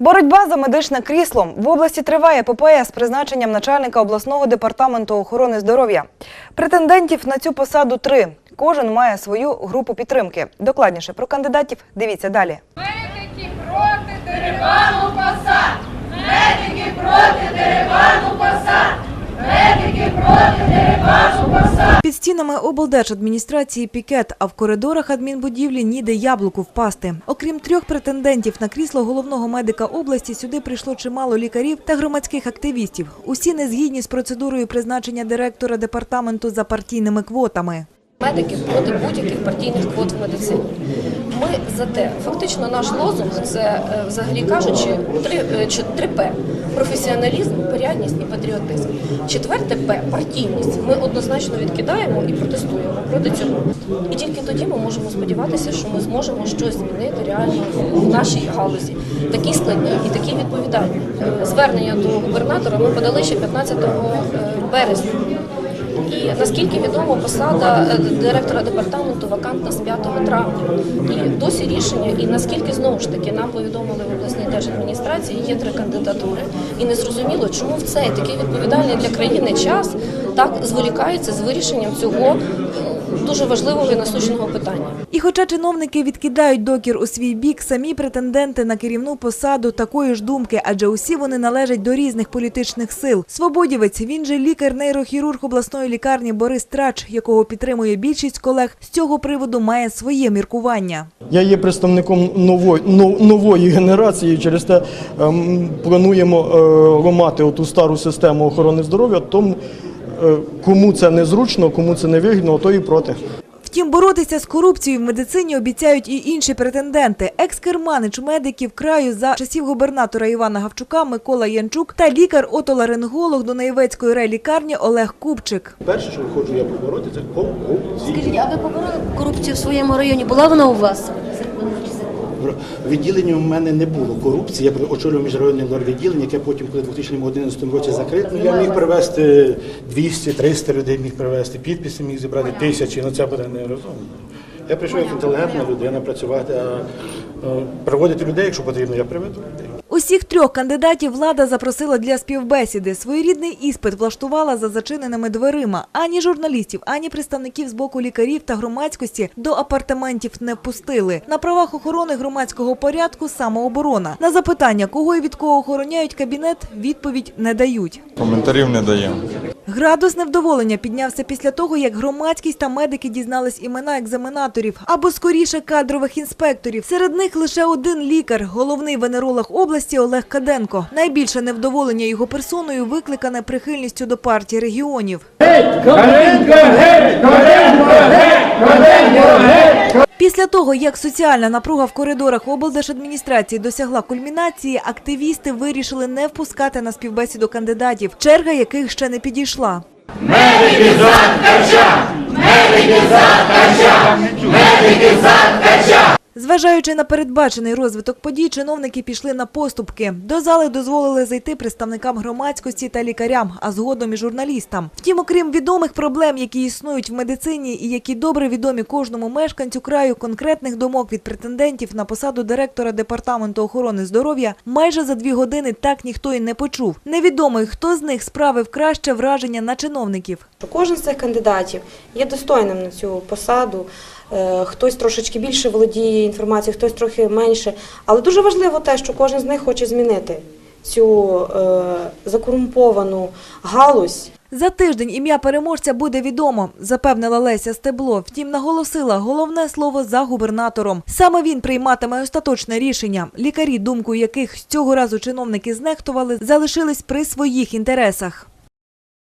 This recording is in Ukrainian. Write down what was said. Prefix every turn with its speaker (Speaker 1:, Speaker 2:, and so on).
Speaker 1: Боротьба за медичне крісло в області триває ППС з призначенням начальника обласного департаменту охорони здоров'я. Претендентів на цю посаду три. Кожен має свою групу підтримки. Докладніше про кандидатів дивіться далі.
Speaker 2: Медики проти дерибану посад! Медики проти дерибану посад! Медики проти дерибану посад!
Speaker 1: Під стінами облдержадміністрації пікет, а в коридорах адмінбудівлі ніде яблуку впасти. Окрім трьох претендентів на крісло головного медика області, сюди прийшло чимало лікарів та громадських активістів. Усі не згідні з процедурою призначення директора департаменту за партійними квотами.
Speaker 3: Медики проти будь-яких партійних квот в медицині. Ми за те, фактично, наш лозунг це е, взагалі кажучи, три, е, П: професіоналізм, порядність і патріотизм. Четверте П партійність. Ми однозначно відкидаємо і протестуємо проти цього. І тільки тоді ми можемо сподіватися, що ми зможемо щось змінити реально в нашій галузі. Такі складні і такі відповідальні. Е, Звернення до губернатора ми подали ще 15 березня. І наскільки відомо, посада е, директора департаменту вакантна з 5 травня. І досі рішення, і наскільки знову ж таки нам повідомили в обласній держадміністрації, є три кандидатури, і не зрозуміло, чому в цей такий відповідальний для країни час так зволікається з вирішенням цього дуже важливого і насущного питання.
Speaker 1: І хоча чиновники відкидають докір у свій бік, самі претенденти на керівну посаду такої ж думки, адже усі вони належать до різних політичних сил. Свободівець, він же лікар-нейрохірург обласної лікарні Борис Трач, якого підтримує більшість колег, з цього приводу має своє міркування.
Speaker 4: Я є представником нової, нової генерації, через те ем, плануємо е, ламати оту стару систему охорони здоров'я, тому кому це незручно, кому це не вигідно, то і проти.
Speaker 1: Втім, боротися з корупцією в медицині обіцяють і інші претенденти. Екс-керманич медиків краю за часів губернатора Івана Гавчука Микола Янчук та лікар-отоларинголог Дунаєвецької райлікарні Олег Купчик.
Speaker 5: Перше, що хочу я побороти, це корупцію.
Speaker 6: Скажіть, а ви побороли корупцію в своєму районі? Була вона у вас?
Speaker 5: Відділенні у мене не було корупції. Я очолював міжнародне лор-відділення, яке потім, коли в 2011 році закрите, ну, я міг привезти 200-300 людей, міг привезти, підписи міг зібрати тисячі, ну це буде нерозумно. Я прийшов як інтелігентна людина працювати, а приводити людей, якщо потрібно, я приведу людей.
Speaker 1: Усіх трьох кандидатів влада запросила для співбесіди. Своєрідний іспит влаштувала за зачиненими дверима. Ані журналістів, ані представників з боку лікарів та громадськості до апартаментів не пустили. На правах охорони громадського порядку самооборона. На запитання, кого і від кого охороняють кабінет, відповідь не дають.
Speaker 7: Коментарів не даємо.
Speaker 1: Градус невдоволення піднявся після того, як громадськість та медики дізнались імена екзаменаторів або скоріше кадрових інспекторів. Серед них лише один лікар, головний венеролог області Олег Каденко. Найбільше невдоволення його персоною викликане прихильністю до партії регіонів. Після того, як соціальна напруга в коридорах облдержадміністрації досягла кульмінації, активісти вирішили не впускати на співбесіду кандидатів, черга яких ще не підійшла. Зважаючи на передбачений розвиток подій, чиновники пішли на поступки. До зали дозволили зайти представникам громадськості та лікарям, а згодом і журналістам. Втім, окрім відомих проблем, які існують в медицині і які добре відомі кожному мешканцю краю, конкретних думок від претендентів на посаду директора департаменту охорони здоров'я майже за дві години так ніхто й не почув. Невідомо, хто з них справив краще враження на чиновників.
Speaker 8: Кожен з цих кандидатів є достойним на цю посаду. Е, Хтось трошечки більше володіє інформацією, хтось трохи менше. Але дуже важливо те, що кожен з них хоче змінити цю е, закорумповану галузь.
Speaker 1: За тиждень ім'я переможця буде відомо, запевнила Леся Стебло. Втім, наголосила головне слово за губернатором. Саме він прийматиме остаточне рішення. Лікарі, думкою яких цього разу чиновники знехтували, залишились при своїх інтересах.